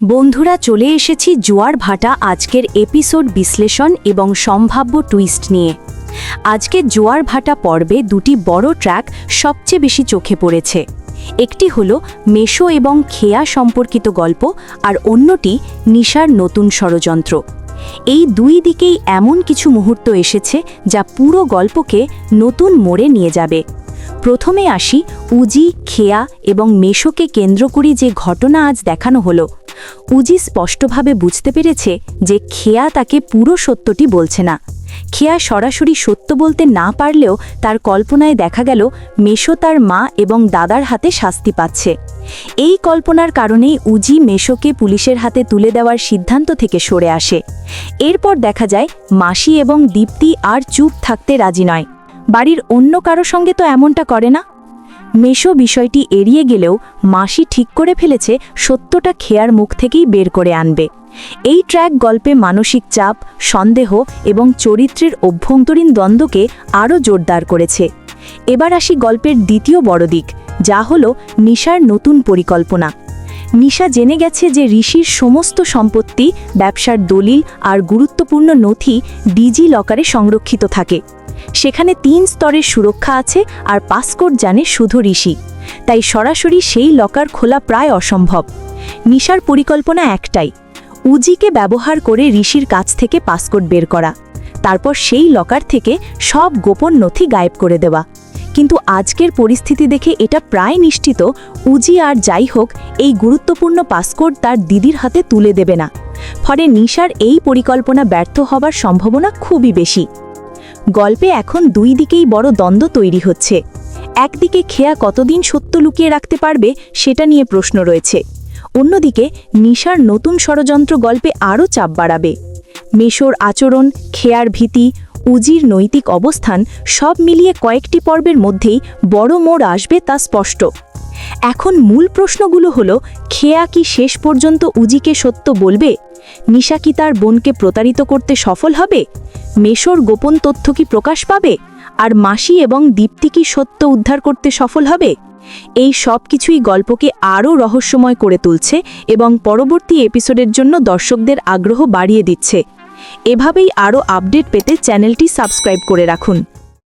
বন্ধুরা, চলে এসেছি জোয়ার ভাটা আজকের এপিসোড বিশ্লেষণ এবং সম্ভাব্য টুইস্ট নিয়ে। আজকের জোয়ার ভাটা পর্বে দুটি বড় ট্র্যাক সবচেয়ে বেশি চোখে পড়েছে। একটি হলো মেশো এবং খেয়া সম্পর্কিত গল্প আর অন্যটি নিশার নতুন ষড়যন্ত্র। এই দুই দিকেই এমন কিছু মুহূর্ত এসেছে যা পুরো গল্পকে নতুন মোড়ে নিয়ে যাবে। প্রথমে আসি উজি, খেয়া এবং মেশোকে কেন্দ্র করে যে ঘটনা আজ দেখানো হলো। উজি স্পষ্টভাবে বুঝতে পেরেছে যে খেয়া তাকে পুরো সত্যটি বলছে না। খেয়া সরাসরি সত্য বলতে না পারলেও তার কল্পনায় দেখা গেল মেশো তার মা এবং দাদার হাতে শাস্তি পাচ্ছে। এই কল্পনার কারণেই উজি মেশোকে পুলিশের হাতে তুলে দেওয়ার সিদ্ধান্ত থেকে সরে আসে। এরপর দেখা যায় মাসি এবং দীপ্তি আর চুপ থাকতে রাজি নয়। বাড়ির অন্য কারও সঙ্গে তো এমনটা করে না? মেশো বিষয়টি এড়িয়ে গেলেও মাসি ঠিক করে ফেলেছে সত্যটা খেয়ার মুখ থেকেই বের করে আনবে। এই ট্র্যাক গল্পে মানসিক চাপ, সন্দেহ এবং চরিত্রের অভ্যন্তরীণ দ্বন্দ্বকে আরও জোরদার করেছে। এবার আসি গল্পের দ্বিতীয় বড় দিক, যা হল নিশার নতুন পরিকল্পনা। নিশা জেনে গেছে যে ঋষির সমস্ত সম্পত্তি, ব্যবসার দলিল আর গুরুত্বপূর্ণ নথি ডিজি লকারে সংরক্ষিত থাকে। সেখানে তিন স্তরের সুরক্ষা আছে আর পাসকোড জানে শুধু ঋষি। তাই সরাসরি সেই লকার খোলা প্রায় অসম্ভব। নিশার পরিকল্পনা একটাই, উজিকে ব্যবহার করে ঋষির কাছ থেকে পাসকোড বের করা। তারপর সেই লকার থেকে সব গোপন নথি গায়েব করে দেওয়া। কিন্তু আজকের পরিস্থিতি দেখে এটা প্রায় নিশ্চিত, উজি আর যাই হোক, এই গুরুত্বপূর্ণ পাসকোড তার দিদির হাতে তুলে দেবে না। ফলে নিশার এই পরিকল্পনা ব্যর্থ হবার সম্ভাবনা খুবই বেশি। গল্পে এখন দুই দিকেই বড় দ্বন্দ্ব তৈরি হচ্ছে। একদিকে খেয়া কতদিন সত্য লুকিয়ে রাখতে পারবে সেটা নিয়ে প্রশ্ন রয়েছে। অন্যদিকে নিশার নতুন ষড়যন্ত্র গল্পে আরও চাপ বাড়াবে। মেশোর আচরণ, খেয়ার ভীতি, উজির নৈতিক অবস্থান সব মিলিয়ে কয়েকটি পর্বের মধ্যেই বড় মোড় আসবে তা স্পষ্ট। এখন মূল প্রশ্নগুলো হলো, খেয়া কি শেষ পর্যন্ত উজিকে সত্য বলবে? নিশা কি তার বোনকে প্রতারিত করতে সফল হবে? মেশোর গোপন তথ্য কি প্রকাশ পাবে? আর মাসি এবং দীপ্তি কি সত্য উদ্ধার করতে সফল হবে? এই সব কিছুই গল্পকে আরও রহস্যময় করে তুলছে এবং পরবর্তী এপিসোডের জন্য দর্শকদের আগ্রহ বাড়িয়ে দিচ্ছে। এভাবেই আরও আপডেট পেতে চ্যানেলটি সাবস্ক্রাইব করে রাখুন।